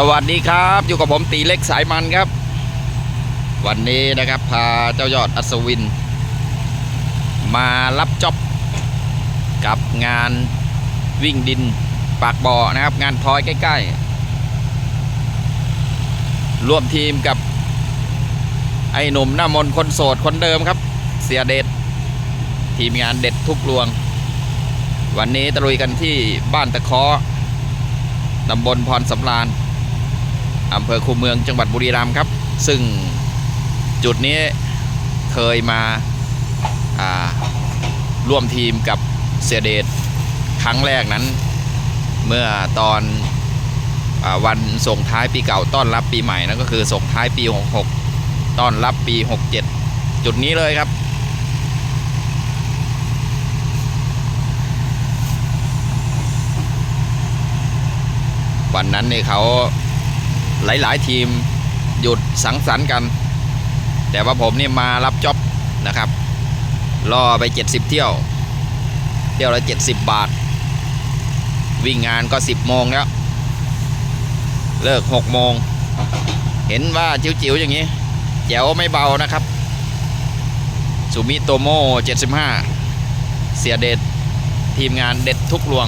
สวัสดีครับ อยู่กับผมตีเล็กสายมันครับ วันนี้นะครับพาเจ้ายอดอัศวิน มารับจ็อบกับงานวิ่งดินปากบ่อนะครับ งานพลอยใกล้ๆ ร่วมทีมกับ ไอ้หนุ่มหน้ามนคนโสดคนเดิมครับ เสียเด็ด ทีมงานเด็ดทุกลวง วันนี้ตะลุยกันที่บ้านตะเคาะตำบลพรสำราญ อำเภอคูเมืองจังหวัดบุรีรัมย์ครับ ซึ่งจุดนี้เคยมาาร่วมทีมกับเสียเดชครั้งแรกนั้น เมื่อตอนอวันส่งท้ายปีเก่าต้อนรับปีใหม่นั่นก็คือส่งท้ายปี 66 ต้อนรับปี 67 จุดนี้เลยครับวันนั้นนี่เขา หลาย ๆ ทีมหยุดสังสรรค์กัน แต่ว่าผมนี่มารับจ็อบนะครับ รอไป 70 เที่ยว เที่ยวละ70 บาท วิ่งงานก็ 10 โมงแล้ว เลิก 6 โมง เห็นว่าจิ๋วๆอย่างนี้ แจ๋วไม่เบานะครับสุมิโตโม75 เสียเด็ดทีมงานเด็ดทุกลวง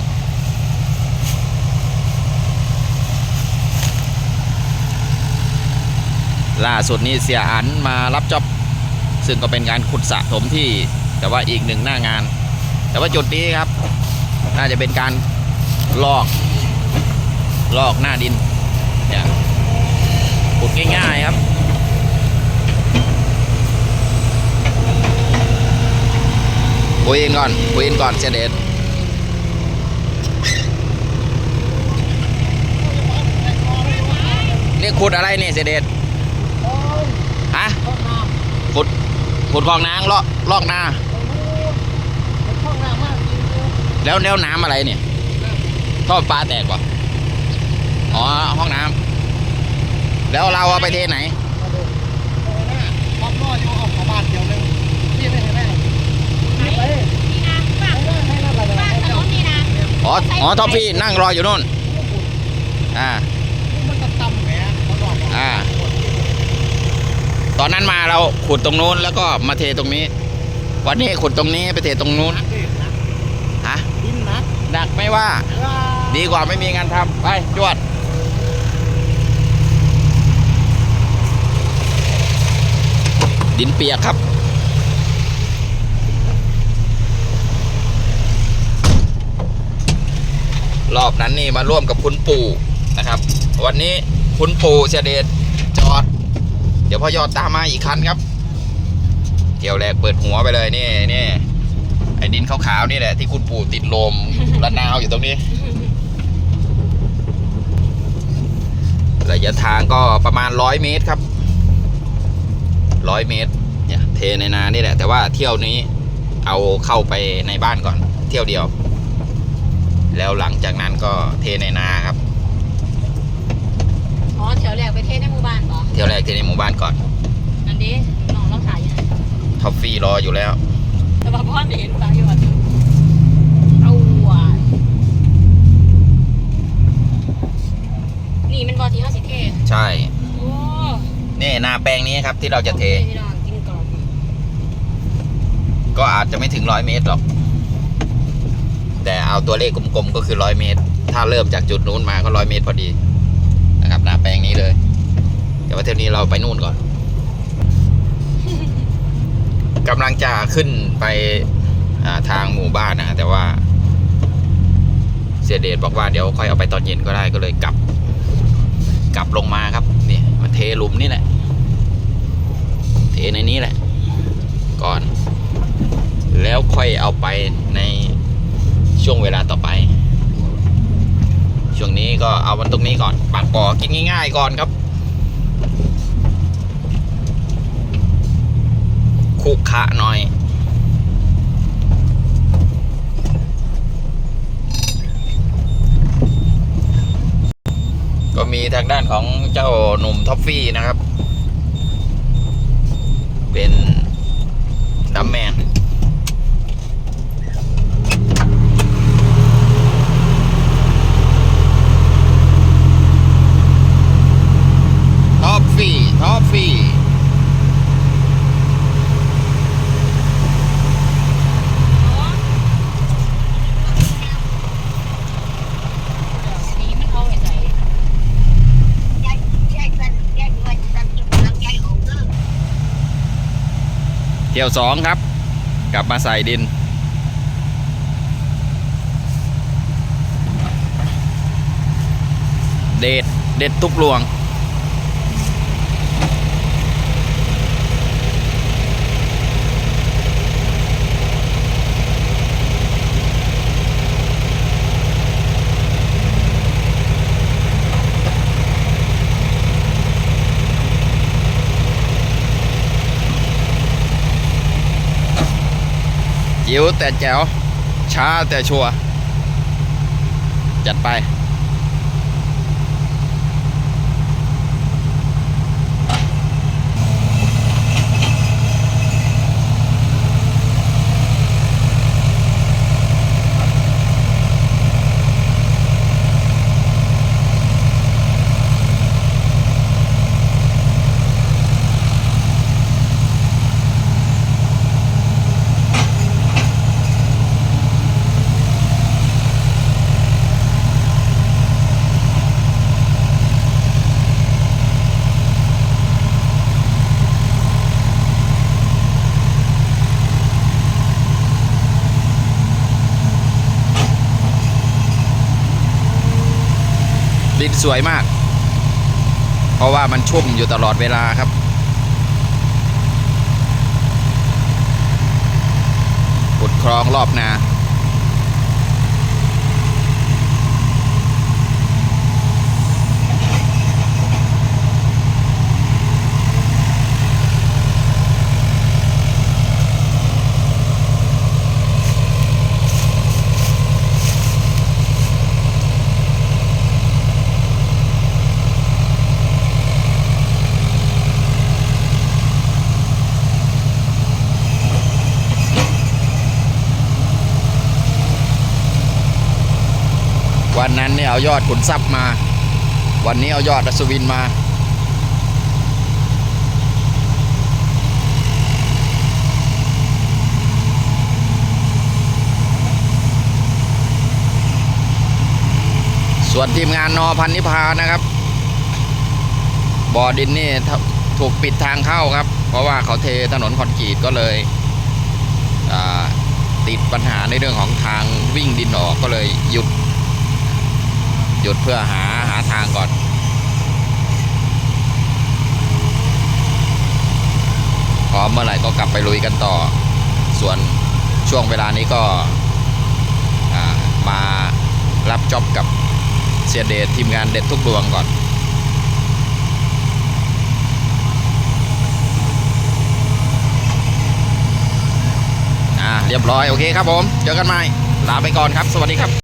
ล่าสุดนี้เสียอันมารับจ็อบซึ่งก็เป็นการขุดสะสมที่ แต่ว่าอีกหนึ่งหน้างาน แต่ว่าจุดนี้ครับ น่าจะเป็นการลอก ลอกหน้าดินเนี่ยขุดง่ายๆครับคุยกันก่อนคุยกันก่อนเสียเดชนี่ขุดอะไรเนี่ยเสียเดชฮะขุด ขุดคลองน้ำลอกลอกนาแล้วแล้วน้ำอะไรเนี่ย ท่อปลาแตกป่ะอ๋อ ห้องน้ำแล้วเราเอาไปเทไหนอ๋ออ๋อท็อฟฟี่นั่งรออยู่นู่น อ่าอ่า ตอนนั้นมาเราขุดตรงนู้นแล้วก็มาเทตรงนี้ วันนี้ขุดตรงนี้ไปเทตรงนู้นฮะหนักไม่ว่า ดีกว่าไม่มีงานทำไปจวดดินเปียกครับ รอบนั้นนี่มาร่วมกับคุณปู่นะครับ วันนี้คุณปู่เสยเดชจอด เดี๋ยวพ่อยอดตามมาอีกคันครับเที่ยวแรกเปิดหัวไปเลยนี่นี่ไอ้ดินขาวๆนี่แหละที่คุณปู่ติดลมระนาวอยู่ตรงนี้ ระยะทางก็ประมาณร้อยเมตรครับร้อยเมตร เนี่ยเทในนานี่แหละ แต่ว่าเที่ยวนี้เอาเข้าไปในบ้านก่อน เที่ยวเดียว แล้วหลังจากนั้นก็เทในนาครับ อ๋อแถวแรกไปเทศในหมู่บ้านปะเที่ยวแรกเทในหมู่บ้านก่อนอันนี้น้องเราถ่ายอยู่นะท็อฟฟี่รออยู่แล้ว แต่ว่าพ่อไม่เห็นปลาอยู่อะเอาว่ะนี่มันบอที่ห้าสิเทศใช่ โอ้นี่นาแปลงนี้ครับที่เราจะเท พี่น้องกินกรอบก็อาจจะไม่ถึงร้อยเมตรหรอก แต่เอาตัวเลขกลมๆก็คือร้อยเมตร ถ้าเริ่มจากจุดนู้นมาก็ร้อยเมตรพอดี นะครับนาแปลงนี้เลย แต่ว่าเที่ยวนี้เราไปนู่นก่อนกำลังจะขึ้นไปอ่าทางหมู่บ้านนะแต่ว่า เสียเดชบอกว่าเดี๋ยวค่อยเอาไปตอนเย็นก็ได้ก็เลยกลับ กลับลงมาครับนี่มาเทหลุมนี่แหละเทในนี้แหละ ก่อน แล้วค่อยเอาไปในช่วงเวลาต่อไป ช่วงนี้ก็เอาวันตรงนี้ก่อนปากปอกินง่าย ๆ ก่อนครับคุกขะหน่อยก็มีทางด้านของเจ้าหนุ่มท็อฟฟี่นะครับ เป็นดัมแมน เที่ยวสองครับ กลับมาใส่ดิน เด็ด เด็ดทุกลวง จิ๋วแต่แจ๋วช้าแต่ชัวร์จัดไป ดินสวยมาก เพราะว่ามันชุ่มอยู่ตลอดเวลาครับ ขุดคลองรอบนา วันนั้นเนี่ยเอายอดขุนทรัพย์มา วันนี้เอายอดอัศวินมาส่วนทีมงานนอพันนิพานะครับ บ่อดินนี่ถูกปิดทางเข้าครับ เพราะว่าเขาเทถนนคอนกรีตก็เลยติดปัญหาในเรื่องของทางวิ่งดินออกก็เลยหยุด หยุดเพื่อหาหาทางก่อน พร้อมเมื่อไหร่ก็กลับไปลุยกันต่อ ส่วนช่วงเวลานี้ก็มารับจ็อบกับเสียเดชทีมงานเด็ดทุกดวงก่อนอ่าเรียบร้อย โอเคครับผม เจอกันใหม่ ลาไปก่อนครับ สวัสดีครับ